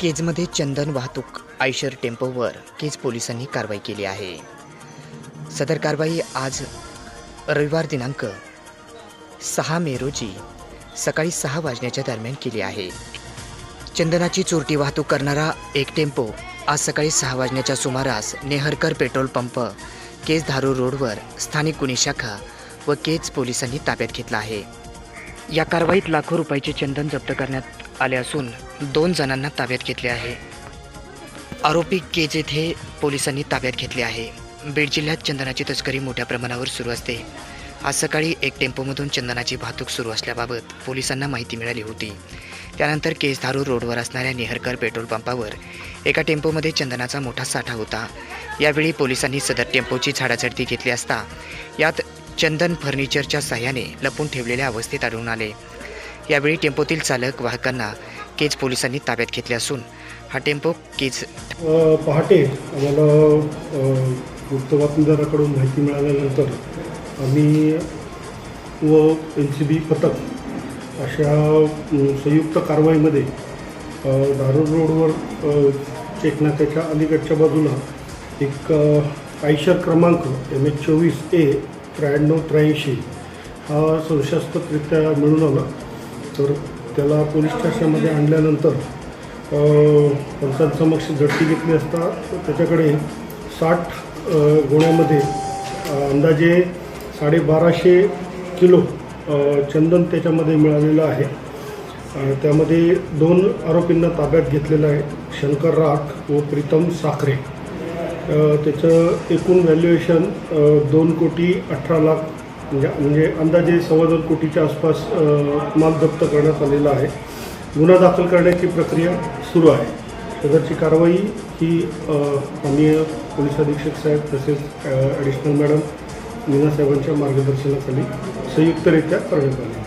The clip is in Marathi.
केजमध्ये चंदन वाहतूक आयशर टेम्पोवर केज पोलिसांनी कारवाई केली आहे. सदर कारवाई आज रविवार दिनांक सहा मे रोजी सकाळी सहा वाजण्याच्या दरम्यान केली आहे. चंदनाची चोरटी वाहतूक करणारा एक टेम्पो आज सकाळी सहा वाजण्याच्या सुमारास नेहरकर पेट्रोल पंप केज धारू रोडवर स्थानिक गुन्हे शाखा व केज पोलिसांनी ताब्यात घेतला आहे. या कारवाईत लाखो रुपयाचे चंदन जप्त करण्यात आले असून दोन जणांना ताब्यात घेतले आहे. आरोपी केज येथे पोलिसांनी ताब्यात घेतले आहे. बीड जिल्ह्यात चंदनाची तस्करी मोठ्या प्रमाणावर सुरू असते. आज सकाळी एक टेम्पोमधून चंदनाची वाहतूक सुरू असल्याबाबत पोलिसांना माहिती मिळाली होती. त्यानंतर केसधारू रोडवर असणाऱ्या नेहरकर पेट्रोल पंपावर एका टेम्पोमध्ये चंदनाचा मोठा साठा होता. यावेळी पोलिसांनी सदर टेम्पोची झाडाझडती घेतली असता यात चंदन फर्निचरच्या साह्याने लपून ठेवलेल्या अवस्थेत आढळून आले. यावेळी टेम्पोतील चालक वाहकांना केज पोलिसांनी ताब्यात घेतले असून हा टेम्पो केज पहाटे आम्हाला अ, बातमीदाराकडून माहिती मिळाल्यानंतर आम्ही व एन सी बी पथक अशा संयुक्त कारवाईमध्ये अ, धारूर रोडवर चेकनाक्याच्या अलीकडच्या बाजूला एक आयशर क्रमांक एम एच चोवीस ए त्र्याण्णव त्र्याऐंशी हा संशयास्पदरित्या मिळून आला. तर त्याला पोलीस स्टेशनमध्ये आणल्यानंतर अ, पंचांसमक्ष झडती घेतली असता त्याच्याकडे साठ गुन्ह्यामध्ये अंदाजे साडेबाराशे किलो चंदन त्याच्यामध्ये मिळालेलं आहे. त्यामध्ये दोन आरोपींना ताब्यात घेतलेलं आहे शंकर राख व प्रीतम साखरे. त्याचं एकूण व्हॅल्युएशन दोन कोटी अठरा लाख म्हणजे म्हणजे अंदाजे सव्वा दोन कोटीच्या आसपास माल जप्त करण्यात आलेला आहे. गुन्हा दाखल करण्याची प्रक्रिया सुरू आहे. सदरची कारवाई ही माननीय पोलीस अधीक्षक साहेब तसेच ॲडिशनल मॅडम मीना साहेबांच्या मार्गदर्शनाखाली संयुक्तरित्या करण्यात आली.